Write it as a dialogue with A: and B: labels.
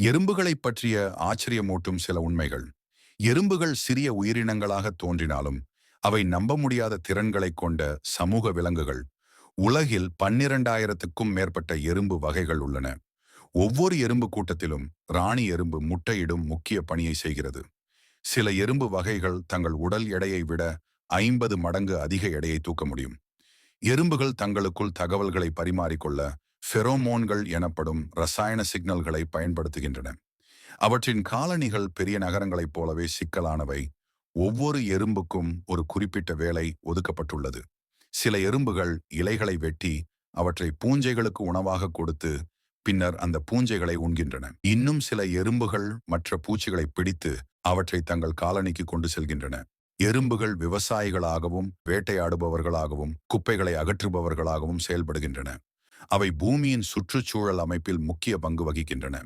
A: எறும்புகளைப் பற்றிய ஆச்சரியமூட்டும் சில உண்மைகள். எறும்புகள் சிறிய உயிரினங்களாக தோன்றினாலும் அவை நம்ப முடியாத திறன்களைக் கொண்ட சமூக விலங்குகள். உலகில் பன்னிரண்டாயிரத்துக்கும் மேற்பட்ட எறும்பு வகைகள் உள்ளன. ஒவ்வொரு எறும்பு கூட்டத்திலும் ராணி எறும்பு முட்டையிடும் முக்கிய பணியை செய்கிறது. சில எறும்பு வகைகள் தங்கள் உடல் எடையை விட ஐம்பது மடங்கு அதிக எடையை தூக்க முடியும். எறும்புகள் தங்களுக்குள் தகவல்களை பரிமாறிக்கொள்ள ஃபெரோமோன்கள் எனப்படும் ரசாயன சிக்னல்களை பயன்படுத்துகின்றன. அவற்றின் காலணிகள் பெரிய நகரங்களைப் போலவே சிக்கலானவை. ஒவ்வொரு எறும்புக்கும் ஒரு குறிப்பிட்ட வேலை ஒதுக்கப்பட்டுள்ளது. சில எறும்புகள் இலைகளை வெட்டி அவற்றை பூஞ்சைகளுக்கு உணவாக கொடுத்து பின்னர் அந்த பூஞ்சைகளை உண்கின்றன. இன்னும் சில எறும்புகள் மற்ற பூச்சிகளை பிடித்து அவற்றை தங்கள் காலனிக்கு கொண்டு செல்கின்றன. எறும்புகள் விவசாயிகளாகவும் வேட்டையாடுபவர்களாகவும் குப்பைகளை அகற்றுபவர்களாகவும் செயல்படுகின்றன. அவை பூமியின் சுற்றுச்சூழல் அமைப்பில் முக்கிய பங்கு வகிக்கின்றன.